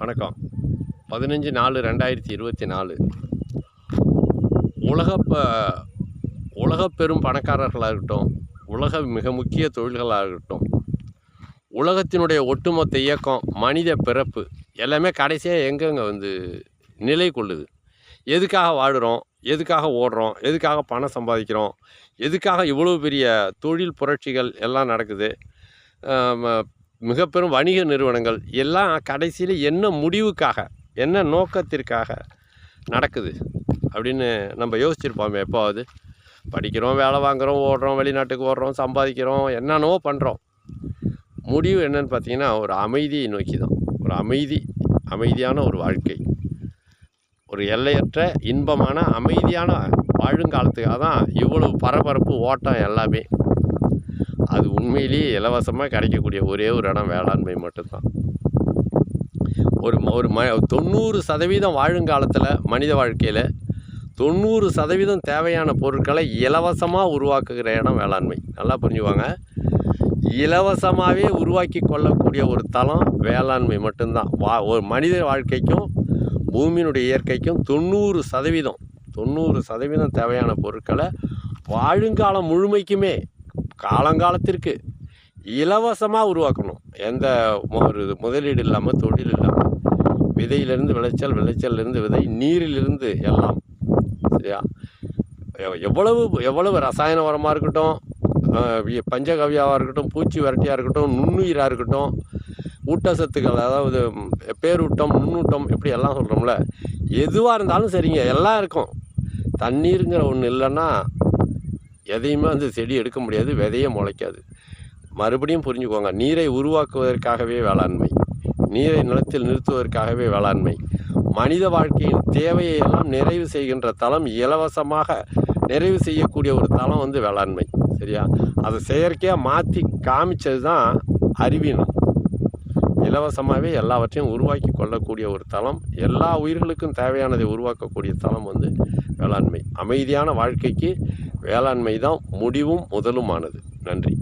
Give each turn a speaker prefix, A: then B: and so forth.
A: வணக்கம். பதினஞ்சு நாலு ரெண்டாயிரத்தி இருபத்தி நாலு. உலக ப உலக பெரும் பணக்காரர்களாக இருக்கட்டும் உலக மிக முக்கிய தொழில்களாக இருக்கட்டும் உலகத்தினுடைய ஒட்டுமொத்த இயக்கம் மனித பிறப்பு எல்லாமே கடைசியாக எங்கெங்கே வந்து நிலை கொள்ளுது. எதுக்காக வாடுறோம் எதுக்காக ஓடுறோம் எதுக்காக பணம் சம்பாதிக்கிறோம் எதுக்காக இவ்வளோ பெரிய தொழில் புரட்சிகள் எல்லாம் நடக்குது? மிக பெரும் வணிக நிறுவனங்கள் எல்லாம் கடைசியில் என்ன முடிவுக்காக என்ன நோக்கத்திற்காக நடக்குது அப்படின்னு நம்ம யோசிச்சிருப்போமே எப்போவாது படிக்கிறோம் வேலை வாங்குகிறோம் ஓடுறோம் வெளிநாட்டுக்கு ஓடுறோம் சம்பாதிக்கிறோம் என்னென்னவோ பண்ணுறோம் முடிவு என்னன்னு பார்த்தீங்கன்னா ஒரு அமைதியை நோக்கி தான் ஒரு அமைதி அமைதியான ஒரு வாழ்க்கை ஒரு எல்லையற்ற இன்பமான அமைதியான வாழுங்காலத்துக்காக தான் இவ்வளவு பரபரப்பு ஓட்டம் எல்லாமே உண்மையிலேயே இலவசமாக கிடைக்கக்கூடிய ஒரே ஒரு இடம் வேளாண்மை மட்டும்தான். ஒரு ம- ஒரு ம தொண்ணூறு சதவீதம் வாழுங்காலத்தில் மனித வாழ்க்கையில் தொண்ணூறு சதவீதம் தேவையான பொருட்களை இலவசமாக உருவாக்குகிற இடம் வேளாண்மை. நல்லா புரிஞ்சுவாங்க இலவசமாகவே உருவாக்கி கொள்ளக்கூடிய ஒரு தளம் வேளாண்மை மட்டும்தான். வா ஒரு மனித வாழ்க்கைக்கும் பூமியினுடைய இயற்கைக்கும் தொண்ணூறு சதவீதம் தொண்ணூறு சதவீதம் தேவையான பொருட்களை வாழுங்காலம் முழுமைக்குமே காலங்காலத்திற்கு இலவசமாக உருவாக்கணும். எந்த ஒரு இது முதலீடு இல்லாமல் தொழில் இல்லாமல் விதையிலிருந்து விளைச்சல் விளைச்சல்லிருந்து விதை நீரிலிருந்து எல்லாம் சரியா? எவ்வளவு எவ்வளவு ரசாயன உரமாக இருக்கட்டும் பஞ்சகவியாவாக இருக்கட்டும் பூச்சி விரட்டியாக இருக்கட்டும் நுண்ணுயிராக இருக்கட்டும் ஊட்டச்சத்துக்கள் அதாவது பேரூட்டம் நுண்ணூட்டம் இப்படி எல்லாம் சொல்கிறோம்ல எதுவாக இருந்தாலும் சரிங்க எல்லாம் இருக்கும். தண்ணீருங்கிற ஒன்று இல்லைன்னா எதையுமே அந்த செடி எடுக்க முடியாது விதையே முளைக்காது. மறுபடியும் புரிஞ்சுக்கோங்க நீரை உருவாக்குவதற்காகவே வேளாண்மை நீரை நிலத்தில் நிறுத்துவதற்காகவே வேளாண்மை. மனித வாழ்க்கையின் தேவையை எல்லாம் நிறைவு செய்கின்ற தளம் இலவசமாக நிறைவு செய்யக்கூடிய ஒரு தளம் வந்து வேளாண்மை சரியா? அதை செயற்கையாக மாற்றி காமிச்சது தான் அறிவினம் இலவசமாகவே எல்லாவற்றையும் உருவாக்கி கொள்ளக்கூடிய ஒரு தளம் எல்லா உயிர்களுக்கும் தேவையானதை உருவாக்கக்கூடிய தளம் வந்து வேளாண்மை. அமைதியான வாழ்க்கைக்கு வேளாண்மை தான் முடிவும் முதலுமானது. நன்றி.